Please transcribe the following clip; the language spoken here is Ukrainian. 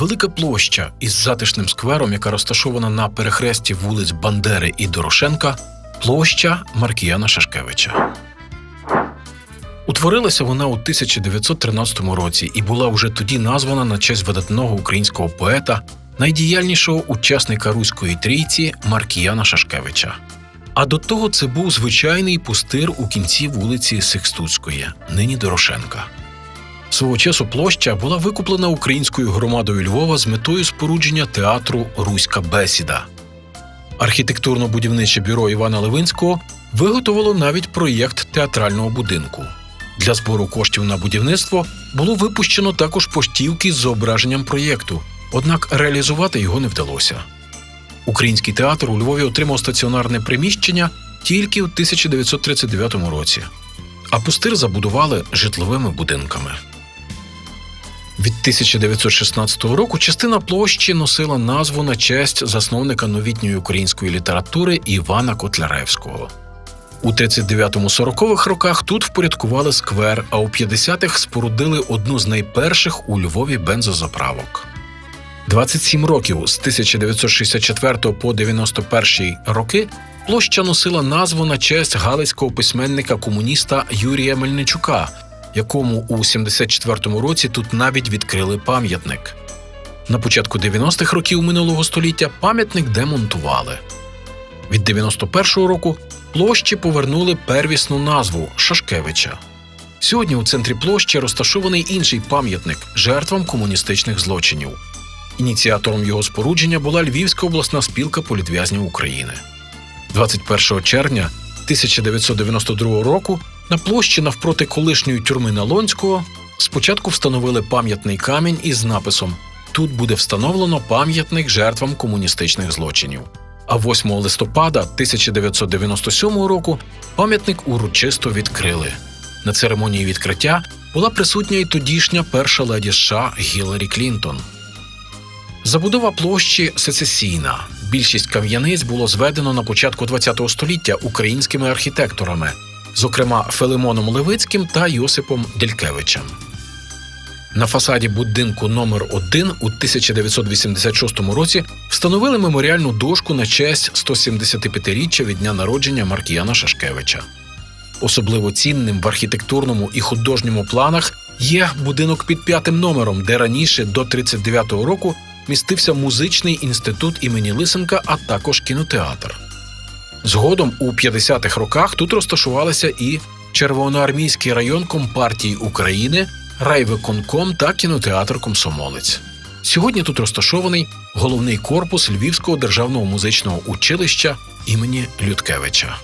Велика площа із затишним сквером, яка розташована на перехресті вулиць Бандери і Дорошенка, площа Маркіяна Шашкевича. Утворилася вона у 1913 році і була вже тоді названа на честь видатного українського поета, найдіяльнішого учасника Руської трійці Маркіяна Шашкевича. А до того це був звичайний пустир у кінці вулиці Секстуцької, нині Дорошенка. Свого часу площа була викуплена українською громадою Львова з метою спорудження театру Руська бесіда. Архітектурно-будівниче бюро Івана Левинського виготовило навіть проєкт театрального будинку. Для збору коштів на будівництво було випущено також поштівки з зображенням проєкту, однак реалізувати його не вдалося. Український театр у Львові отримав стаціонарне приміщення тільки у 1939 році, а пустир забудували житловими будинками. Від 1916 року частина площі носила назву на честь засновника новітньої української літератури Івана Котляревського. У 39-40-х роках тут впорядкували сквер, а у 50-х спорудили одну з найперших у Львові бензозаправок. 27 років з 1964 по 91 роки площа носила назву на честь галицького письменника комуніста Юрія Мельничука, якому у 74-му році тут навіть відкрили пам'ятник. На початку 90-х років минулого століття пам'ятник демонтували. Від 91-го року площі повернули первісну назву Шашкевича. Сьогодні у центрі площі розташований інший пам'ятник жертвам комуністичних злочинів. Ініціатором його спорудження була Львівська обласна спілка політв'язнів України. 21 червня 1992 року на площі навпроти колишньої тюрми Налонського спочатку встановили пам'ятний камінь із написом Тут буде встановлено пам'ятник жертвам комуністичних злочинів. А 8 листопада 1997 року пам'ятник урочисто відкрили. На церемонії відкриття була присутня і тодішня перша леді США Гіларі Клінтон. Забудова площі сецесійна. Більшість кам'яниць було зведено на початку ХХ століття українськими архітекторами, зокрема Филимоном Левицьким та Йосипом Делькевичем. На фасаді будинку номер 1 у 1986 році встановили меморіальну дошку на честь 175-річчя від дня народження Маркіяна Шашкевича. Особливо цінним в архітектурному і художньому планах є будинок під п'ятим номером, де раніше до 39-го року містився музичний інститут імені Лисенка, а також кінотеатр. Згодом у 50-х роках тут розташувалися і Червоноармійський район Компартії України, райвиконком та кінотеатр Комсомолець. Сьогодні тут розташований головний корпус Львівського державного музичного училища імені Людкевича.